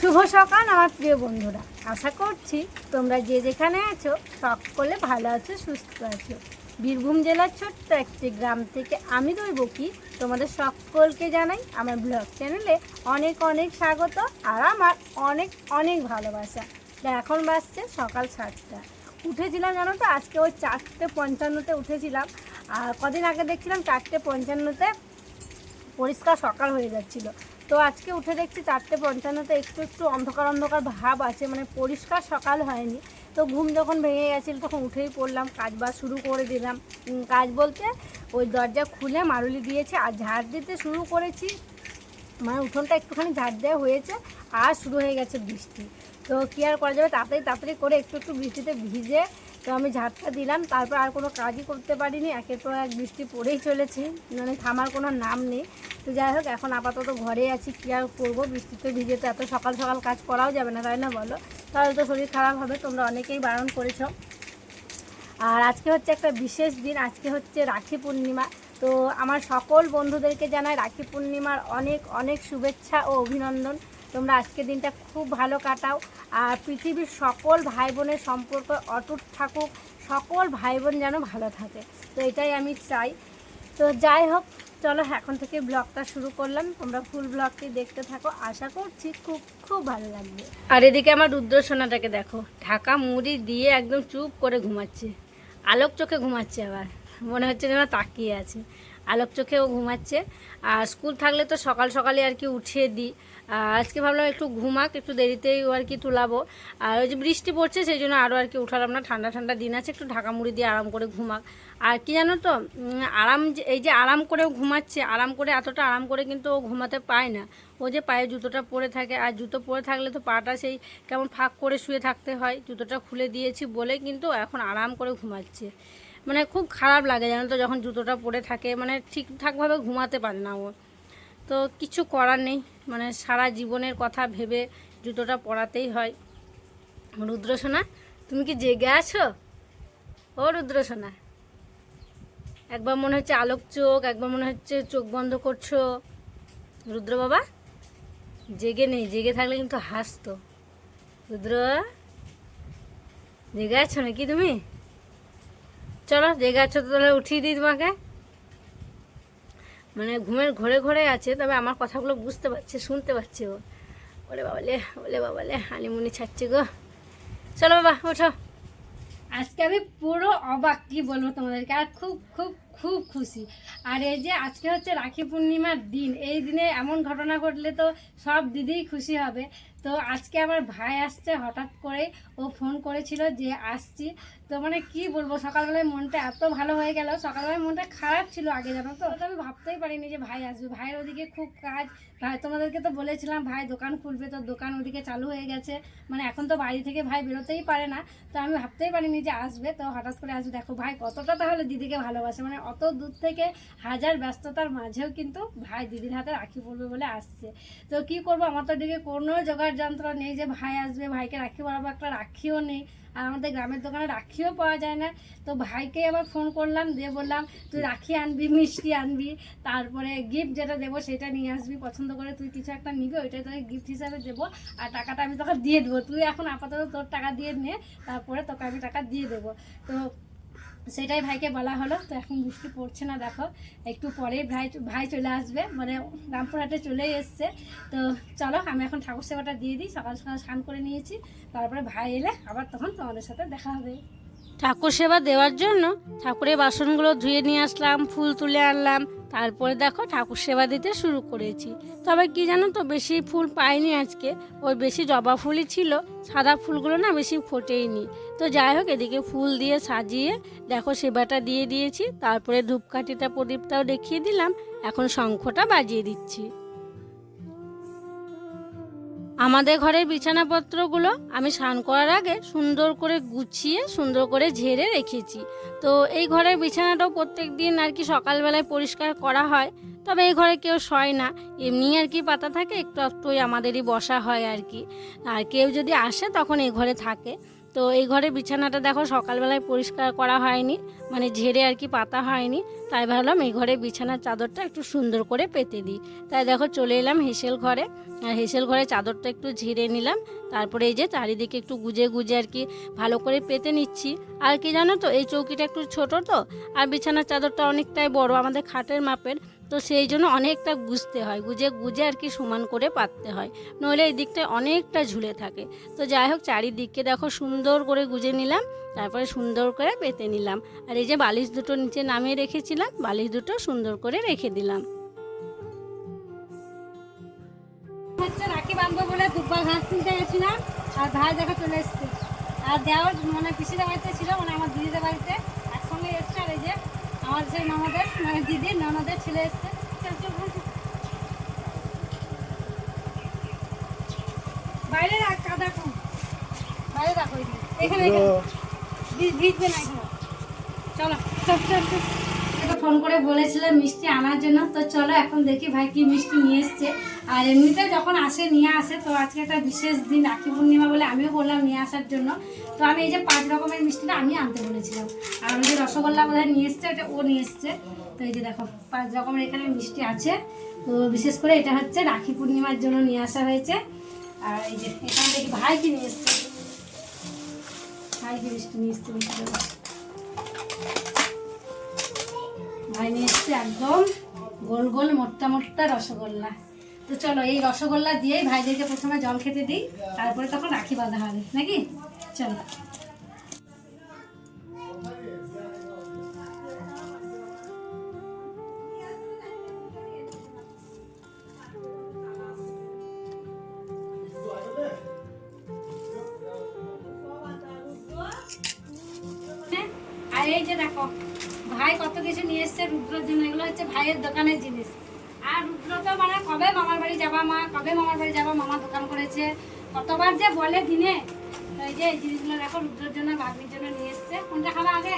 শুভ সকাল, আমার প্রিয় বন্ধুরা। আশা করছি তোমরা যে যেখানে আছো, সকলে ভালো আছো, সুস্থ আছো। বীরভূম জেলার ছোট্ট একটি গ্রাম থেকে আমি দৈবকী তোমাদের সকলকে জানাই আমার ব্লগ চ্যানেলে অনেক অনেক স্বাগত আর আমার অনেক অনেক ভালোবাসা। এখন বাজছে সকাল সাতটা। উঠেছিলাম জানো তো? আজকে ওই চারটে পঞ্চান্নতে উঠেছিলাম। আর কদিন আগে দেখছিলাম চারটে পঞ্চান্নতে পরিষ্কার সকাল হয়ে যাচ্ছিল। তো আজকে উঠে দেখছি চারটে পঞ্চান্নতে একটু একটু অন্ধকার অন্ধকার ভাব আছে মানে পরিষ্কার সকাল হয়নি। তো ঘুম যখন ভেঙে গেছিল, তখন উঠেই পড়লাম, কাজ বাজ শুরু করে দিলাম। কাজ বলতে ওই দরজা খুলে মারুলি দিয়েছে, আর ঝাড় দিতে শুরু করেছি। মানে উঠোনটা একটুখানি ঝাড় দেওয়া হয়েছে, আর শুরু হয়ে গেছে বৃষ্টি। তো কী আর করা যাবে? তাড়াতাড়ি তাড়াতাড়ি করে একটু একটু বৃষ্টিতে ভিজে তো আমি ঝাড়টা দিলাম, তারপর আর কোনো কাজই করতে পারিনি, একের পর এক বৃষ্টি পড়েই চলেছে মানে থামার কোনো নাম নেই। তো যাই হোক, এখন আপাতত ঘরে আছি, কী আর করব? বৃষ্টিতে ভিজে তো এত সকাল সকাল কাজ করাও যাবে না, তাই না বলো? তাহলে তো শরীর খারাপ হবে, তোমরা অনেকেই বারণ করেছ। আর আজকে হচ্ছে একটা বিশেষ দিন, আজকে হচ্ছে রাখি পূর্ণিমা। তো আমার সকল বন্ধুদেরকে জানাই রাখি পূর্ণিমার অনেক অনেক শুভেচ্ছা ও অভিনন্দন। তোমরা আজকের দিনটা খুব ভালো কাটাও। আর পৃথিবীর সকল ভাই বোনের সম্পর্ক অটুট থাকুক, সকল ভাই বোন যেন ভালো থাকে। তো এটাই আমি চাই। তো যাই হোক, চলো এখন থেকে ব্লগটা শুরু করলাম। তোমরা ফুল ব্লগটি দেখতে থাকো। আশা করছি খুব খুব ভালো লাগবে। আর এদিকে আমার রুদ্র সোনাটাকে দেখো। ঢাকা মুড়ি দিয়ে একদম চুপ করে ঘুমাচ্ছে। আলোক চোখে ঘুমাচ্ছে আবার। মনে হচ্ছে যেন তাকিয়ে আছে। আলোক চোখেও ঘুমাচ্ছে। আর স্কুল থাকলে তো সকাল সকালে আর কি উঠিয়ে দিই। আজকে ভাবলাম একটু ঘুমাক, একটু দেরিতেই আর কি তুলাবো। আর ওই যে বৃষ্টি পড়ছে, সেই জন্য আরও আর কি উঠালাম না। ঠান্ডা ঠান্ডা দিন আছে, একটু ঢাকা মুড়ি দিয়ে আরাম করে ঘুমাক। আর কি জানো তো আরাম যে, এই যে আরাম করেও ঘুমাচ্ছে, আরাম করে এতটা আরাম করে কিন্তু ও ঘুমাতে পায় না। ও যে পায়ে জুতোটা পরে থাকে, আর জুতো পরে থাকলে তো পাটা সেই কেমন ফাঁক করে শুয়ে থাকতে হয়। জুতোটা খুলে দিয়েছি বলে কিন্তু এখন আরাম করে ঘুমাচ্ছে। মানে খুব খারাপ লাগে জানো তো, যখন জুতোটা পরে থাকে মানে ঠিকঠাকভাবে ঘুমাতে পারে না ও। তো কিছু করার নেই মানে সারা জীবনের কথা ভেবে জুতোটা পরাতেই হয়। রুদ্রসোনা, তুমি কি জেগে আছো? ও রুদ্রসোনা, একবার মনে হচ্ছে আলোক চোখ, একবার মনে হচ্ছে চোখ বন্ধ করছ। রুদ্র বাবা, জেগে নেই, জেগে থাকলে কিন্তু হাসতো। রুদ্র, জেগে আছো নাকি তুমি? চলো জেগে আছো তো তাহলে উঠিয়ে দিই তোমাকে। মানে ঘুমের ঘরে ঘরে আছে, তবে আমার কথাগুলো বুঝতে পারছে, শুনতে পাচ্ছে ও। ওলে বাবালে ওলে বাবালে হানিমুনি ছাড়ছে গো। চলো বাবা, ওঠো। আজকে আমি পুরো অবাক, কি বলব তোমাদেরকে, আর খুব খুব খুব খুশি। আর এই যে আজকে হচ্ছে রাখি পূর্ণিমার দিন, এই দিনে এমন ঘটনা ঘটলে তো সব দিদিই খুশি হবে। তো আজকে আমার ভাই আসছে, হঠাৎ করে ও ফোন করেছিল যে আসছি। তো মানে কি বলব, সকালবেলায় মনটা এত ভালো হয়ে গেল, সকালবেলায় মনটা খারাপ ছিল আগে, জানো তো? আমি ভাবতেই পারিনি যে ভাই আসবে। ভাইয়ের ওদিকে খুব কাজ। ভাই, তোমাদেরকে তো বলেছিলাম, ভাই দোকান খুলবে, তো দোকান ওদিকে চালু হয়ে গেছে। মানে এখন তো বাড়ি থেকে ভাই বেরোতেই পারে না। তো আমি ভাবতেই পারিনি যে আসবে। তো হঠাৎ করে আসবে। দেখো, ভাই কতটা তাহলে দিদিকে ভালোবাসে। মানে অত দূর থেকে হাজার ব্যস্ততার মাঝেও কিন্তু ভাই দিদির হাতে রাখি পড়বে বলে আসছে। তো কি করব? আমার তো দিকে কোনো জোগাড় যন্ত্র নেই যে ভাই আসবে। ভাইকে রাখি পরাবো একটা রাখিও নেই। আর আমাদের গ্রামের দোকানে রাখিও পাওয়া যায় না। তো ভাইকে আবার ফোন করলাম, দিয়ে বললাম, তুই রাখি আনবি, মিষ্টি আনবি, তারপরে গিফট যেটা দেবো সেটা নিয়ে আসবি, পছন্দ করে তুই কিছু একটা নিবি, ওইটাই তোকে গিফট হিসাবে দেবো, আর টাকাটা আমি তোকে দিয়ে দেবো। তুই এখন আপাতত তোর টাকা দিয়ে নে, তারপরে তোকে আমি টাকা দিয়ে দেবো। তো সেটাই ভাইকে বলা হলো। তো এখন বৃষ্টি পড়ছে না, দেখো। একটু পরেই ভাই ভাই চলে আসবে। মানে রামপুরহাটে চলেই এসছে। তো চলো, আমি এখন ঠাকুর সেবাটা দিয়ে দিই। সকাল সকাল স্নান করে নিয়েছি। তারপরে ভাই এলে আবার তখন তোমাদের সাথে দেখা হবে। ঠাকুর সেবা দেওয়ার জন্য ঠাকুরের বাসনগুলো ধুয়ে নিয়ে আসলাম, ফুল তুলে আনলাম। তারপরে দেখো ঠাকুর সেবা দিতে শুরু করেছি। তবে কি জানো তো, বেশি ফুল পাইনি আজকে। ওই বেশি জবা ফুলই ছিল, সাদা ফুলগুলো না বেশি ফোটেইনি তো যাই হোক, এদিকে ফুল দিয়ে সাজিয়ে দেখো সেবাটা দিয়ে দিয়েছি। তারপরে ধূপকাঠিটা প্রদীপটাও দেখিয়ে দিলাম। এখন শঙ্খটা বাজিয়ে দিচ্ছি। আমাদের ঘরের বিছানাপত্রগুলো আমি স্নান করার আগে সুন্দর করে গুছিয়ে, সুন্দর করে ঝেড়ে রেখেছি। তো এই ঘরের বিছানাটাও প্রত্যেক দিন আর কি সকালবেলায় পরিষ্কার করা হয়। তবে এই ঘরে কেউ শয় না। এমনি আর কি পাতা থাকে, একটু একটু আমাদেরই বসা হয় আর কি। আর কেউ যদি আসে, তখন এই ঘরে থাকে। তো এই ঘরে বিছানাটা দেখো সকালবেলায় পরিষ্কার করা হয়নি মানে ঝেড়ে আর কি পাতা হয়নি, তাই ভাবলাম এই ঘরে বিছানার চাদরটা একটু সুন্দর করে পেতে দিই। তাই দেখো চলে এলাম হেসেল ঘরে, আর হেসেল ঘরে চাদরটা একটু ঝেড়ে নিলাম, তারপরে এই যে চারিদিকে একটু গুজে গুজে আর কি ভালো করে পেতে নিচ্ছি। আর কি জানো তো, এই চৌকিটা একটু ছোট তো, আর বিছানার চাদরটা অনেকটাই বড়, আমাদের খাটের মাপের তো সেই জন্য অনেকটা গুজতে হয়, গুজে গুজে আর কি সমান করে পাততে হয়। নইলে এই দিকটায় অনেকটা ঝুলে থাকে। তো যাই হোক, চারিদিককে দেখো সুন্দর করে গুজে নিলাম, তারপরে সুন্দর করে পেতে নিলাম। আর এই যে বালিশ দুটো নিচে নামিয়ে রেখেছিলাম, বালিশ দুটো সুন্দর করে রেখে দিলাম। হচ্ছে বলে ঘাস গেছিলাম, আর চলে আর দেওয়ার মানে পিসিদের বাড়িতে ছিল মানে আমার দিদিদের বাড়িতে, একসঙ্গে এসছে আর এই যে আমার সেই মামাদের মানে দিদির নানাদের ছেলে এসছে। বাইরে রাখ কাদা কম বাইরে রাখো এখানে এখানে। এখানে। ভিজ- ভিজবে না এখানে। চলো চল চল চল। ফোন করে বলেছিলাম মিষ্টি আনার জন্য। তো চলো এখন দেখি ভাই কি মিষ্টি নিয়ে এসছে। আর এমনিতে যখন আসে, নিয়ে আসে, তো আজকে একটা বিশেষ দিন, রাখি পূর্ণিমা বলে আমিও বললাম নিয়ে আসার জন্য। তো আমি এই যে পাঁচ রকমের মিষ্টিটা আমি আনতে বলেছিলাম। আর ওই যে রসগোল্লা বোধহয় নিয়ে এসছে, এটা ও নিয়ে এসছে। তো এই যে দেখো, পাঁচ রকমের এখানে মিষ্টি আছে। তো বিশেষ করে এটা হচ্ছে রাখি পূর্ণিমার জন্য নিয়ে আসা হয়েছে। আর এই যে এখানে দেখি ভাই কি নিয়ে এসছে? ভাই কি মিষ্টি নিয়ে এসছে মিষ্টি ভাই নিয়ে এসছে একদম গোল গোল মোট্টা মোট্টা রসগোল্লা। তো চলো, এই রসগোল্লা দিয়েই ভাইদেরকে প্রথমে জল খেতে দিই, তারপরে তখন রাখি বাঁধা হবে, নাকি? চলো। আর এই যে দেখো, ভাই কত কিছু নিয়ে এসছে রুদ্রর জন্য, এগুলো হচ্ছে ভাইয়ের দোকানের জিনিস আর রুদ্র তো মানে কবে মামার বাড়ি যাবা মা? কবে মামার বাড়ি যাবা? মামা দোকান করেছে। কতবার যে বলে দিনে। এই যে এই জিনিসগুলো দেখো রুদ্রের জন্য ভাগ্নির জন্য নিয়ে এসছে। কোনটা খাবা আগে?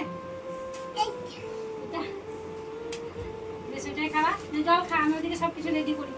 সেটাই খাবা। জল খা আমি ওদিকে সব কিছু রেডি করি।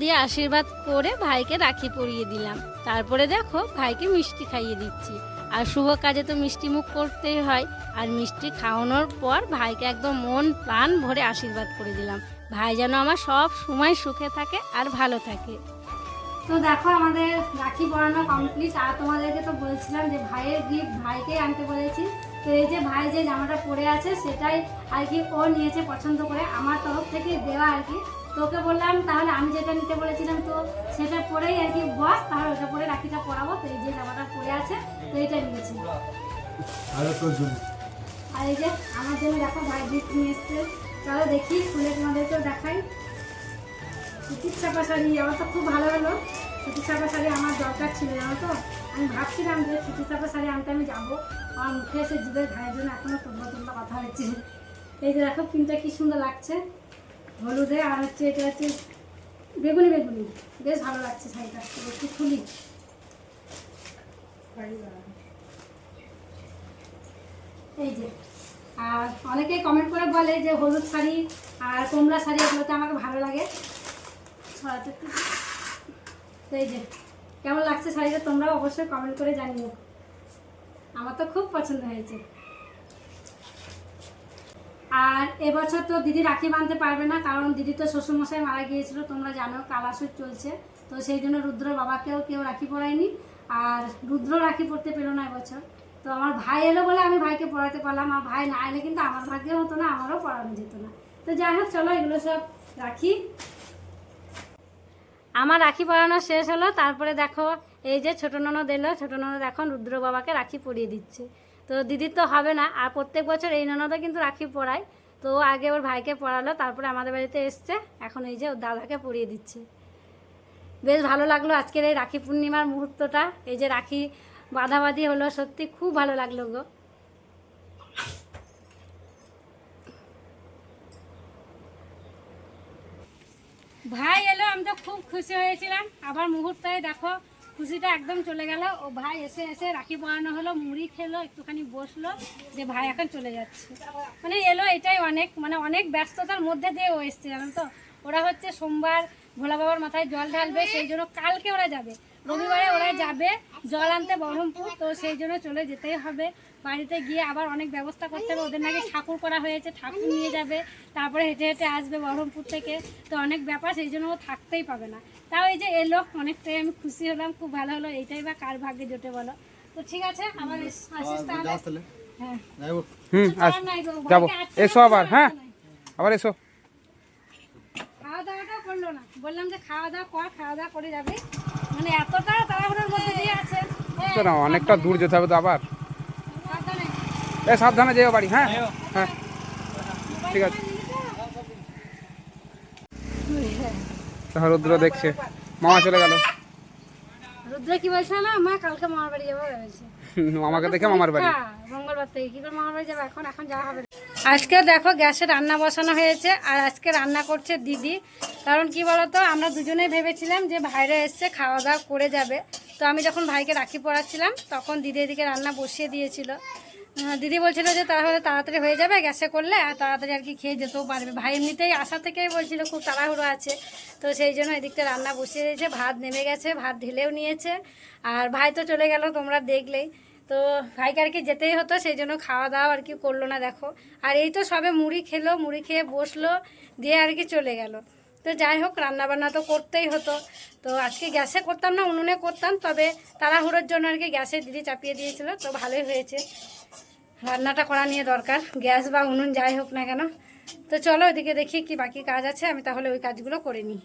দিয়ে আশীর্বাদ করে ভাইকে রাখি পরিয়ে দিলাম। তারপরে দেখো ভাইকে মিষ্টি খাইয়ে দিচ্ছি। আর শুভ কাজে তো মিষ্টি মুখ করতেই হয়। আর মিষ্টি খাওয়ানোর পর ভাইকে একদম মন প্রাণ ভরে আশীর্বাদ করে দিলাম। ভাই যেন আমার সব সময় সুখে থাকে আর ভালো থাকে। তো দেখো আমাদের রাখি পরানো কমপ্লিট আর তোমাদেরকে তো বলছিলাম যে ভাইয়ের গিফট ভাইকেই আনতে বলেছি। তো এই যে ভাই যে জামাটা পরে আছে সেটাই আর কি ও নিয়েছে পছন্দ করে। আমার তরফ থেকে দেওয়া আর কি। তোকে বললাম তাহলে আমি যেটা নিতে বলেছিলাম তো সেটা পরেই আর কি বস তাহলে ওটা পরে রাখিটা পরাবো তো এই যে জামাটা পরে আছে তো এটা নিয়েছি। আরও এই যে আমার জন্য দেখো ভাই গিফট নিয়ে এসছে। চলো দেখি খুলে তোমাদেরকেও দেখাই। সুতির ছাপা শাড়ি আমার তো খুব ভালো হলো। সুতির ছাপা শাড়ি আমার দরকার ছিল জানো তো? আমি ভাবছিলাম যে সুতির ছাপা শাড়ি আনতে আমি যাব। আমার মুখে এসে জিভের ঘায়ের জন্য এখনও তোমরা তোমরা কথা হচ্ছে। এই যে দেখো পিনটা কি সুন্দর লাগছে। হলুদে আর হচ্ছে এটা হচ্ছে বেগুনি বেগুনি। বেশ ভালো লাগছে শাড়িটা। একটু খুলি এই যে। আর অনেকেই কমেন্ট করে বলে যে হলুদ শাড়ি আর কমলা শাড়ি এগুলোতে আমাকে ভালো লাগে। এই যে, কেমন লাগছে শাড়িটা তোমরাও অবশ্যই কমেন্ট করে জানিও। আমার তো খুব পছন্দ হয়েছে। আর এবছর তো দিদি রাখি বাঁধতে পারবে না, কারণ দিদি তো শ্বশুরমশাই মারা গিয়েছিল, তোমরা জানো কালাসুর চলছে। তো সেই জন্য রুদ্র বাবাকেও কেউ রাখি পড়ায়নি আর রুদ্র রাখি পড়তে পেল না এবছর। তো আমার ভাই এলো বলে আমি ভাইকে পড়াতে পারলাম, আর ভাই না এলে কিন্তু আমার ভাগ্যে হতো না, আমারও পড়ানো যেত না। তো যাই হোক, চলো এগুলো সব রাখি। আমার রাখি পরানো শেষ হলো, তারপরে দেখো এই যে ছোটো ননদ এলো, ছোটো ননদ এখন রুদ্র বাবাকে রাখি পরিয়ে দিচ্ছে। তো দিদির তো হবে না, আর প্রত্যেক বছর এই ননদা কিন্তু রাখি পরায় তো আগে ওর ভাইকে পড়ালো, তারপরে আমাদের বাড়িতে এসছে। এখন এই যে ওর দাদাকে পড়িয়ে দিচ্ছে। বেশ ভালো লাগল আজকের এই রাখি পূর্ণিমার মুহূর্তটা। এই যে রাখি বাঁধাবাঁধি হলো, সত্যি খুব ভালো লাগল গো। ভাই এলো, আমি তো খুব খুশি হয়েছিলাম। আবার মুহূর্তে দেখো খুশিটা একদম চলে গেল। ও ভাই এসে এসে রাখি পড়ানো হলো, মুড়ি খেলো, একটুখানি বসল, যে ভাই এখন চলে যাচ্ছে। মানে এলো এটাই অনেক মানে অনেক ব্যস্ততার মধ্যে দিয়ে ও এসছে, জানো তো? ওরা হচ্ছে সোমবার ভোলা বাবার মাথায় জল ঢালবে, সেই জন্য কালকে ওরা যাবে। রবিবারে ওরা যাবে জল আনতে বহরমপুর, তো সেই জন্য চলে যেতেই হবে। বাড়িতে গিয়ে আবার অনেক ব্যবস্থা করতে হবে। ওদের নাকি ঠাকুর করা হয়েছে ঠাকুর নিয়ে যাবে তারপরে হেঁটে হেঁটে আসবে বহরমপুর থেকে। তো অনেক ব্যাপার সেই জন্য ও থাকতেই পাবে না। তাও এই যে এলো অনেকটাই আমি খুশি হলাম খুব ভালো হলো। এইটাই বা কার ভাগ্যে জোটে বলো? তো ঠিক আছে আবার এস- আসিস তাহলে? হ্যাঁ। হুম যাব। এসো আবার হ্যাঁ? আবার এসো। খাওয়া দাওয়াটাও করল না। বললাম যে খাওয়া দাওয়া কর খাওয়া দাওয়া করে যাবে। মানে এতটা তাড়াহুড়োর মধ্যে দিয়ে আছে। হ্যাঁ, না অনেকটা দূর যেতে হবে তো আবার। এ সাবধানে যেও বাড়ি হ্যাঁ? হ্যাঁ। ঠিক আছে। তাহলে রুদ্র দেখছে। মামা চলে গেল। রুদ্র কি বলছে না মা কালকে মামার বাড়ি যাব ভেবেছে। আমাকে দেখে মামার বাড়ি? হ্যাঁ, মঙ্গলবার থেকে। কি করে মামার বাড়ি যাব? এখন এখন যাওয়া হবে। না। আজকে দেখো গ্যাসে রান্না বসানো হয়েছে আর আজকে রান্না করছে দিদি। কারণ কি বলতো? আমরা দুজনেই ভেবেছিলাম যে ভাইরা এসছে খাওয়া দাওয়া করে যাবে। তো আমি যখন ভাইকে রাখি পড়াচ্ছিলাম তখন দিদি এদিকে রান্না বসিয়ে দিয়েছিল। দিদি বলছিল যে তাহলে তাড়াতাড়ি হয়ে যাবে, গ্যাসে করলে আর তাড়াতাড়ি আর কি খেয়ে যেতেও পারবে। ভাই এমনিতেই আসা থেকেই বলছিল খুব তাড়াহুড়ো আছে। তো সেই জন্য এদিকটা রান্না বসিয়ে দিয়েছে, ভাত নেমে গেছে, ভাত ঢেলেও নিয়েছে। আর ভাই তো চলে গেল, তোমরা দেখলেই। তো ভাইকে আর কি যেতেই হতো, সেই জন্য খাওয়া দাওয়া আর কি করল না, দেখো। আর এই তো সবে মুড়ি খেলো, মুড়ি খেয়ে বসল, দিয়ে আর কি চলে গেল। তো যাই হোক, রান্নাবান্না তো করতেই হতো। তো আজকে গ্যাসে করতাম না, উনুনে করতাম, তবে তাড়াহুড়োর জন্য আর কি গ্যাসে দিদি চাপিয়ে দিয়েছিল, তো ভালোই হয়েছে। রান্নাটা করা নিয়ে দরকার, গ্যাস বা উনুন যাই হোক না কেন। তো চলো ওইদিকে দেখি কি বাকি কাজ আছে, আমি তাহলে ওই কাজগুলো করে নিই।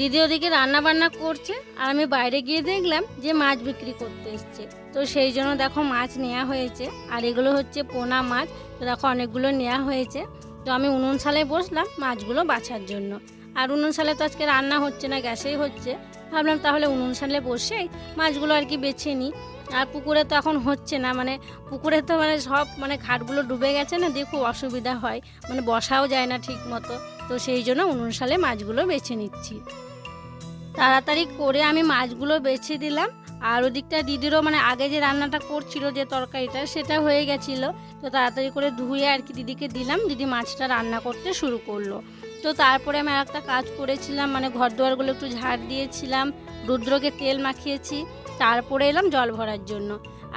দিদি ওদিকে রান্না বান্না করছে, আর আমি বাইরে গিয়ে দেখলাম যে মাছ বিক্রি করতে এসছে। তো সেই জন্য দেখো মাছ নেওয়া হয়েছে, আর এগুলো হচ্ছে পোনা মাছ। তো দেখো অনেকগুলো নেওয়া হয়েছে। তো আমি উনুন সালে বসলাম মাছগুলো বাছার জন্য। আর উনুন সালে তো আজকে রান্না হচ্ছে না, গ্যাসেই হচ্ছে। ভাবলাম তাহলে উনুন সালে বসেই মাছগুলো আর কি বেছে নিই। আর পুকুরে তো এখন হচ্ছে না মানে পুকুরে তো মানে সব মানে ঘাটগুলো ডুবে গেছে না, দিয়ে খুব অসুবিধা হয়। মানে বসাও যায় না ঠিক মতো তো সেই জন্য উনুন সালে মাছগুলো বেছে নিচ্ছি। তাড়াতাড়ি করে আমি মাছগুলো বেছে দিলাম। আর ওদিকটা দিদিরও মানে আগে যে রান্নাটা করছিল, যে তরকারিটা, সেটা হয়ে গেছিল। তো তাড়াতাড়ি করে ধুয়ে আর কি দিদিকে দিলাম। দিদি মাছটা রান্না করতে শুরু করল। তো তারপরে আমি আর একটা কাজ করেছিলাম মানে ঘর দুয়ারগুলো একটু ঝাড় দিয়েছিলাম। রুদ্রকে তেল মাখিয়েছি। তারপরে এলাম জল ভরার জন্য।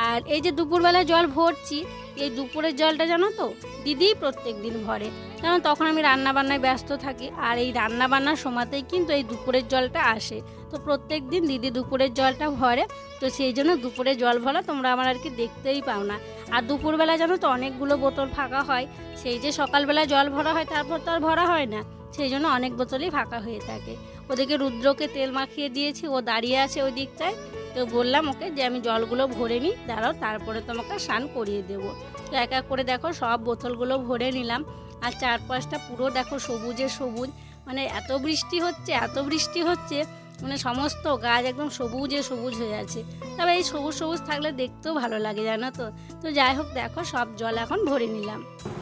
আর এই যে দুপুরবেলা জল ভরছি, এই দুপুরের জলটা জানো তো দিদিই প্রত্যেক দিন ভরে। কারণ তখন আমি রান্না বান্নায় ব্যস্ত থাকি, আর এই রান্না বান্নার সময়তেই কিন্তু এই দুপুরের জলটা আসে। তো প্রত্যেক দিন দিদি দুপুরের জলটা ভরে, তো সেই জন্য দুপুরে জল ভরা তোমরা আমার আর কি দেখতেই পাও না। আর দুপুরবেলা জানো তো অনেকগুলো বোতল ফাঁকা হয়, সেই যে সকালবেলা জল ভরা হয় তারপর তো আর ভরা হয় না, সেই জন্য অনেক বোতলই ফাঁকা হয়ে থাকে। ওদিকে রুদ্রকে তেল মাখিয়ে দিয়েছি, ও দাঁড়িয়ে আছে ওই দিকটায় তো বললাম ওকে যে আমি জলগুলো ভরে নিই, দাঁড়াও, তারপরে তোমাকে স্নান করিয়ে দেবো। তো এক এক করে দেখো সব বোতলগুলো ভরে নিলাম। আর চারপাশটা পুরো দেখো সবুজে সবুজ মানে এত বৃষ্টি হচ্ছে, এত বৃষ্টি হচ্ছে মানে সমস্ত গাছ একদম সবুজে সবুজ হয়ে আছে। তবে এই সবুজ সবুজ থাকলে দেখতেও ভালো লাগে, জানো তো? তো যাই হোক, দেখো সব জল এখন ভরে নিলাম।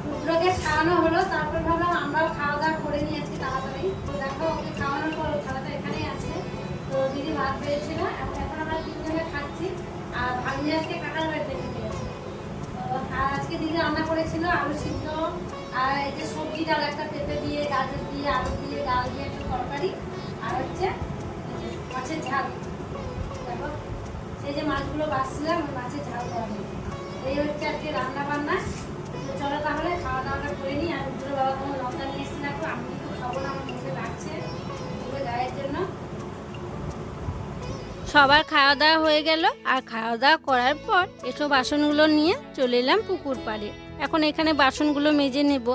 রুদ্রকে খাওয়ানো হলো, তারপর ভাবলাম আমরাও খাওয়া দাওয়া করে নিয়ে আজকে তাড়াতাড়ি দেখো ওকে খাওয়ানোর পর তো দিদি ভাত পেয়েছিল, এখন এখন আমরা তিনজনে খাচ্ছি। আর ভাগ্নি আজকে কাকার বাড়িতে খেতে গেছে। আর আজকে দিদি রান্না করেছিল আলু সিদ্ধ, আর এই যে সবজি ডাল একটা পেঁপে দিয়ে, গাজর দিয়ে, আলু দিয়ে, ডাল দিয়ে একটা তরকারি, আর হচ্ছে মাছের ঝাল। দেখো এই যে মাছগুলো বাছছিলাম ওই মাছের ঝাল করা। এই হচ্ছে আজকে রান্না বান্না। চলো তাহলে খাওয়া দাওয়াটা করে নিই। আর উত্তরে বাবা কোনো লঙ্কা নিয়ে এসে রাখো আমি কিন্তু খাব না, আমার মুখে লাগছে গায়ের জন্য। সবার খাওয়া দাওয়া হয়ে গেল, আর খাওয়া দাওয়া করার পর এসব বাসনগুলো নিয়ে চলে এলাম পুকুর পাড়ে। এখন এখানে বাসনগুলো মেজে নেব।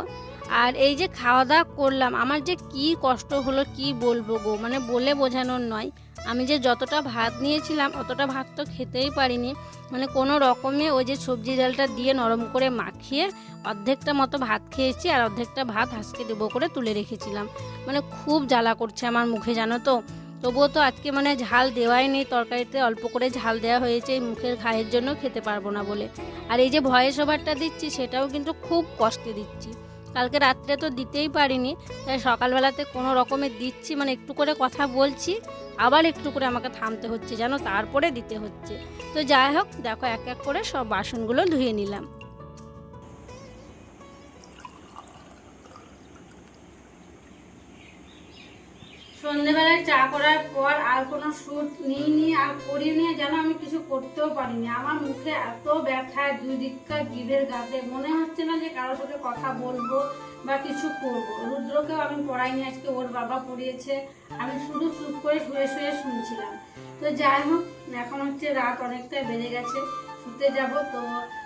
আর এই যে খাওয়া দাওয়া করলাম, আমার যে কি কষ্ট হলো কি বলব গো? মানে বলে বোঝানোর নয়। আমি যে যতটা ভাত নিয়েছিলাম, অতটা ভাত তো খেতেই পারিনি। মানে কোনো রকমে ওই যে সবজি ডালটা দিয়ে নরম করে মাখিয়ে অর্ধেকটা মতো ভাত খেয়েছি, আর অর্ধেকটা ভাত হাঁসকে দেবো করে তুলে রেখেছিলাম। মানে খুব জ্বালা করছে আমার মুখে, জানো তো? তবুও তো আজকে মানে ঝাল দেওয়াই নেই, তরকারিতে অল্প করে ঝাল দেওয়া হয়েছে মুখের ঘায়ের জন্য খেতে পারব না বলে। আর এই যে ভয়েস ওভারটা দিচ্ছি, সেটাও কিন্তু খুব কষ্টে দিচ্ছি। কালকে রাত্রে তো দিতেই পারিনি, তাই সকালবেলাতে কোনো রকমের দিচ্ছি মানে একটু করে কথা বলছি, আবার একটু করে আমাকে থামতে হচ্ছে, যেন তারপরে দিতে হচ্ছে। তো যাই হোক, দেখো এক এক করে সব বাসনগুলো ধুয়ে নিলাম। সন্ধেবেলায় চা করার পর আর কোনো শ্যুট নিইনি আর করিনি যেন আমি কিছু করতেও পারিনি আমার মুখে এত ব্যথা দুই দিককার জিভের গাতে। মনে হচ্ছে না যে কারোর সাথে কথা বলব বা কিছু করব। রুদ্রকেও আমি পড়াইনি আজকে ওর বাবা পড়িয়েছে। আমি শুধু চুপ করে শুয়ে শুয়ে শুনছিলাম। তো যাই হোক, এখন হচ্ছে রাত অনেকটাই বেড়ে গেছে, শুতে যাব। তো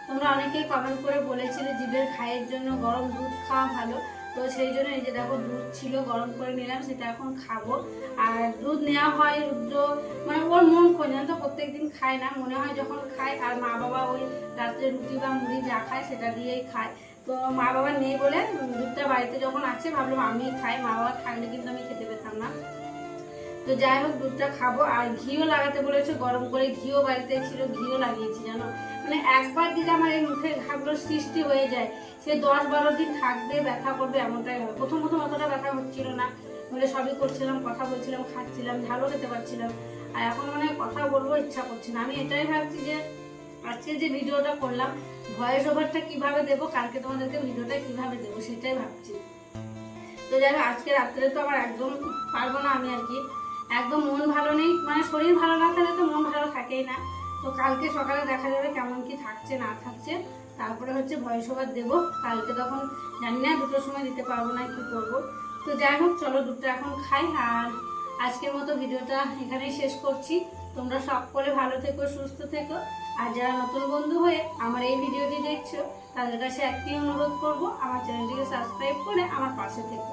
তোমরা অনেকেই কমেন্ট করে বলেছিলে জিভের খায়ের জন্য গরম দুধ খাওয়া ভালো। তো সেই জন্য এই যে দেখো দুধ ছিল, গরম করে নিলাম, সেটা এখন খাব। আর দুধ নেওয়া হয় রুদ্র মানে ওর মন খোঁজ তো প্রত্যেকদিন খায় না। মনে হয় যখন খায়, আর মা বাবা ওই রাত্রে রুটি বা মুড়ি যা খায়, সেটা দিয়েই খায়। তো মা বাবা নেই বলে দুধটা বাড়িতে যখন আছে, ভাবলাম আমি খাই। মা বাবা থাকলে কিন্তু আমি খেতে পেতাম না। তো যাই হোক, দুধটা খাব। আর ঘিও লাগাতে বলেছে, গরম করে ঘিও বাড়িতে ছিল, ঘিও লাগিয়েছি, জানো? মানে একবার দিলে আমার এই মুখের ঘাগুলো সৃষ্টি হয়ে যায়। সে দশ বারো দিন থাকবে, ব্যথা করবে, এমনটাই হয় প্রথম প্রথম অতটা ব্যথা হচ্ছিল না। বলে সবই করছিলাম, কথা বলছিলাম, খাচ্ছিলাম, ঝালও খেতে পারছিলাম। আর এখন মানে কথা বলব, ইচ্ছা করছে না। আমি এটাই ভাবছি যে, আজকে যে ভিডিওটা করলাম, ভয়েস ওভারটা কীভাবে দেবো, কালকে তোমাদেরকে ভিডিওটা কীভাবে দেবো, সেটাই ভাবছি। তো যাই হোক, আজকে রাত্রে তো আমার একদম পারব না আমি আর কি। একদম মন ভালো নেই। মানে শরীর ভালো না থাকলে তো মন ভালো থাকেই না। তো কালকে সকালে দেখা যাবে কেমন কি থাকছে, না থাকছে। তারপরে হচ্ছে ভয়েস ওভার দেবো। কালকে তখন জানি না দুটোর সময় দিতে পারব না কি করব। তো যাই হোক, চলো দুটো এখন খাই। আর আজকের মতো ভিডিওটা এখানেই শেষ করছি। তোমরা সকলে ভালো থেকো, সুস্থ থেকো। আর যারা নতুন বন্ধু হয়ে আমার এই ভিডিওটি দেখছ, তাদের কাছে একটি অনুরোধ করব, আমার চ্যানেলটিকে সাবস্ক্রাইব করে আমার পাশে থেকো।